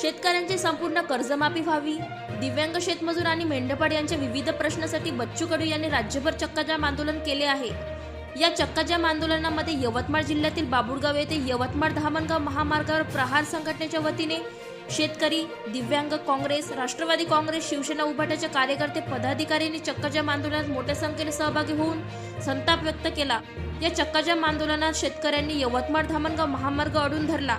शेतकऱ्यांची संपूर्ण कर्जमाफी व्हावी. दिव्यांग शेतमजूर आणि मेंढपाळ यांच्या विविध प्रश्नासाठी बच्चू कडू यांनी राज्यभर चक्काजाम आंदोलन केले आहे. या चक्काजाम आंदोलनामध्ये यवतमाळ जिल्ह्यातील बाबुळगाव येथे यवतमाळ धामणगाव महामार्गावर प्रहार संघटनेच्या वतीने शेतकरी दिव्यांग काँग्रेस राष्ट्रवादी काँग्रेस शिवसेना उभाटाचे कार्यकर्ते पदाधिकाऱ्यांनी चक्काजाम आंदोलनात मोठ्या संख्येने सहभागी होऊन संताप व्यक्त केला. या चक्काजाम आंदोलनात शेतकऱ्यांनी यवतमाळ धामणगाव महामार्ग अडून धरला.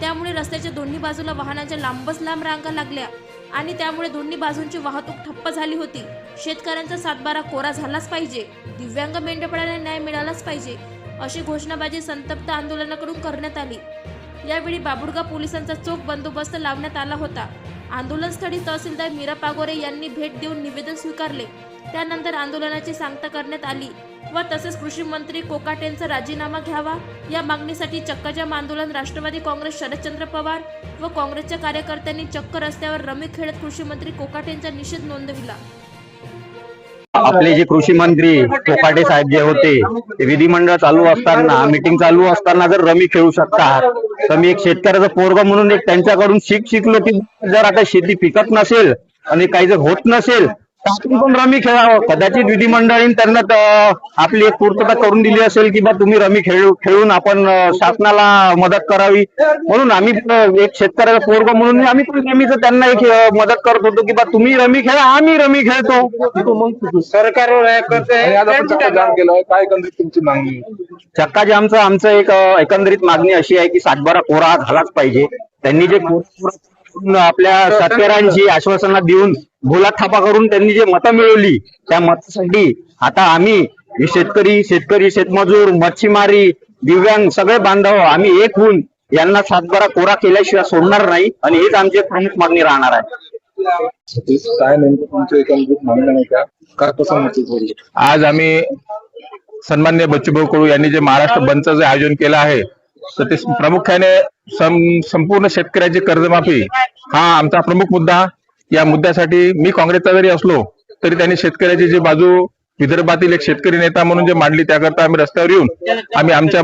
त्यामुळे रस्त्याच्या दोन्ही बाजूला वाहनांच्या लांबच लांब रांगा लागल्या आणि त्यामुळे दोन्ही बाजूंची वाहतूक ठप्प झाली होती. शेतकऱ्यांचा सातबारा कोरा झालाच पाहिजे. दिव्यांग मेंढपाळांना न्याय मिळालाच पाहिजे अशी घोषणाबाजी संतप्त आंदोलनाकडून करण्यात आली. यावेळी बाबुळगाव पोलिसांचा चोख बंदोबस्त लावण्यात आला होता. आंदोलनस्थळी तहसीलदार मीरा पागोरे यांनी भेट देऊन निवेदन स्वीकारले. त्यानंतर आंदोलनाची सांगता करण्यात आली व तसेच कृषी मंत्री कोकाटेंचा राजीनामा घ्यावा या मागणीसाठी चक्काजाम आंदोलन राष्ट्रवादी काँग्रेस शरदचंद्र पवार व काँग्रेसच्या कार्यकर्त्यांनी चक्क रस्त्यावर रमी खेळत कृषी मंत्री कोकाटेंचा निषेध नोंदविला. आपले जे कृषी मंत्री कोकाटे साहेब जे होते ते विधिमंडळ चालू असताना मीटिंग चालू असताना जर रमी खेळू शकतात तर मी एक शेतकऱ्याचा पोरग म्हणून एक त्यांच्याकडून शिक शिकलो की जर आता शेती पिकत नसेल आणि काही जर होत नसेल पण रमी खेळावं. कदाचित विधिमंडळीने त्यांना आपली एक पूर्तता करून दिली असेल की बा तुम्ही रमी खेळू खेळून आपण शासनाला मदत करावी. म्हणून आम्ही एक शेतकऱ्याचा पोरग म्हणून आम्ही पण रमीचं त्यांना एक मदत करत होतो की बा तुम्ही रमी खेळा आम्ही रमी खेळतो. सरकारवर केलं काय तुमची मागणी? चक्का जामचं आमचं एक एकंदरीत मागणी अशी आहे की सातबारा कोरा झालाच पाहिजे. त्यांनी जे आपल्या शेतकऱ्यांची आश्वासना देऊन भोला थापा करून त्यांनी जे मतं मिळवली त्या मतासाठी आता आम्ही हे शेतकरी शेतकरी शेतमजूर मच्छीमारी दिव्यांग सगळे बांधव आम्ही एक होऊन यांना सातबारा कोरा केल्याशिवाय सोडणार नाही आणि हीच आमची प्रमुख मागणी राहणार आहे. काय नेमकं तुमचं एकंदरीत मागण्या नाही का? का कसं महत्त्व आज आम्ही सन्मान्य बच्चूभाऊ कडू यांनी जे महाराष्ट्र बंदचं जे आयोजन केलं आहे तर ते प्रामुख्याने संपूर्ण शेतकऱ्याची कर्जमाफी हा आमचा प्रमुख मुद्दा. या मुद्द्यासाठी मी काँग्रेसचा जरी असलो तरी त्यांनी शेतकऱ्याची जी बाजू विदर्भातील एक शेतकरी नेता म्हणून जे मांडली त्याकरता आम्ही रस्त्यावर येऊन आम्ही आमच्या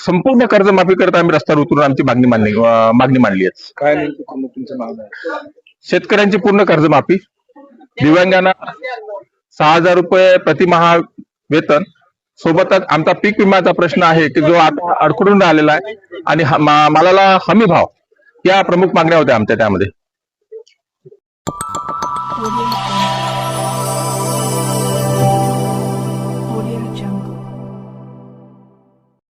संपूर्ण कर्जमाफी करता आम्ही रस्त्यावर उतरून आमची मागणी मांडली मागणी मांडली आहे. काय शेतकऱ्यांची पूर्ण कर्जमाफी दिव्यांगांना सहा हजार रुपये प्रतिमाहा वेतन सोबतच आमचा पीक विम्याचा प्रश्न आहे की जो आता अडकडून राहिलेला आहे आणि मालाला हमी भाव. या प्रमुख मागण्या होत्या आमच्या त्यामध्ये.